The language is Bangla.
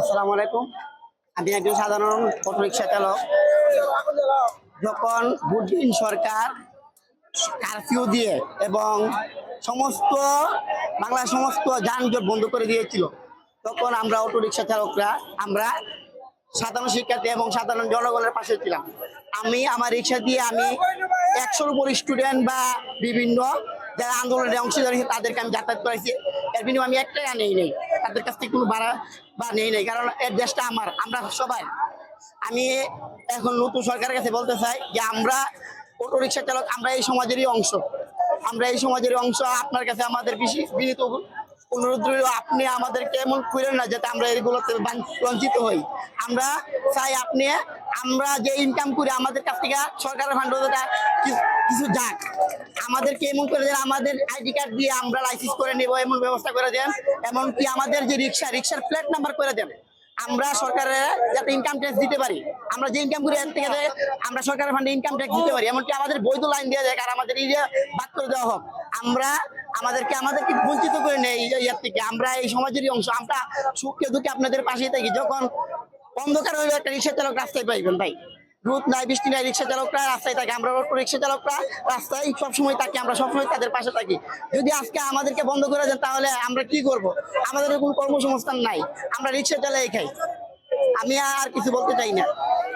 আসসালামু আলাইকুম। আমি একজন সাধারণ অটো রিক্সা চালক। যখন বুদ্ধিন সরকার কারফিউ দিয়ে এবং সমস্ত, বাংলার সমস্ত যানজট বন্ধ করে দিয়েছিল, তখন আমরা অটো রিক্সা চালকরা, আমরা সাধারণ শিক্ষার্থী এবং সাধারণ জনগণের পাশে ছিলাম। আমি, আমার রিক্সা দিয়ে আমি একশোর উপর স্টুডেন্ট বা বিভিন্ন যারা আন্দোলনে অংশীদার তাদেরকে আমি যাতায়াত করেছি। এর বিনিময়ে আমি একটা নেই নেই। তাদের কাছ থেকে কোনো ভাড়া বা নেই নেই, কারণ এর দেশটা আমার, আমরা সবাই। আমি এখন নতুন সরকারের কাছে বলতে চাই যে আমরা অটো রিক্সা চালক, আমরা এই সমাজেরই অংশ। আমরা এই সমাজেরই অংশ, আপনার কাছে আমাদের বিনীত অনুরোধ রইল, আপনি আমাদেরকে এমন করেন না যাতে আমরা এগুলোতে বান- বঞ্চিত হই। আমরা চাই আপনি, আমরা যে ইনকাম করি, আমাদের কাছ থেকে সরকারের ফান্ড কিছু যাক। আমাদেরকে এমন করে দেন, আমাদের আইডি কার্ড দিয়ে আমরা লাইসেন্স করে নেব, এমন ব্যবস্থা করে দেন, এমনকি আমাদের যে রিক্সা, রিক্সার প্লেট নাম্বার করে দেন। আমরা সরকারের যাতে ইনকাম ট্যাক্স দিতে পারি। আমরা যে ইনকাম করি এর থেকে আমরা সরকারের ফান্ডে ইনকাম ট্যাক্স দিতে পারি। এমনকি আমাদের বৈধ লাইন দেওয়া যায় আর আমাদের এরিয়া বাদ করে দেওয়া হোক। আমরা আমাদেরকে আমাদেরকে বঞ্চিত করে নেই ইয়ার থেকে। আমরা এই সমাজেরই অংশ। আমরা সুখে দুঃখে আপনাদের পাশেই থাকি। যখন অন্ধকার হয়ে একটা রিক্সা চালক রাস্তায় পাইবেন ভাই। রোদ নাই, বৃষ্টি নাই, রিক্সা চালকরা, রাস্তায় থাকে আমরা রিক্সা চালকরা, রাস্তায় সবসময় থাকি, আমরা সবসময় তাদের পাশে থাকি। যদি আজকে আমাদেরকে বন্ধ করে দেন, তাহলে আমরা কি করব? আমাদের কোনো কর্মসংস্থান নাই, আমরা রিক্সা চালাই খাই। আমি আর কিছু বলতে চাই না।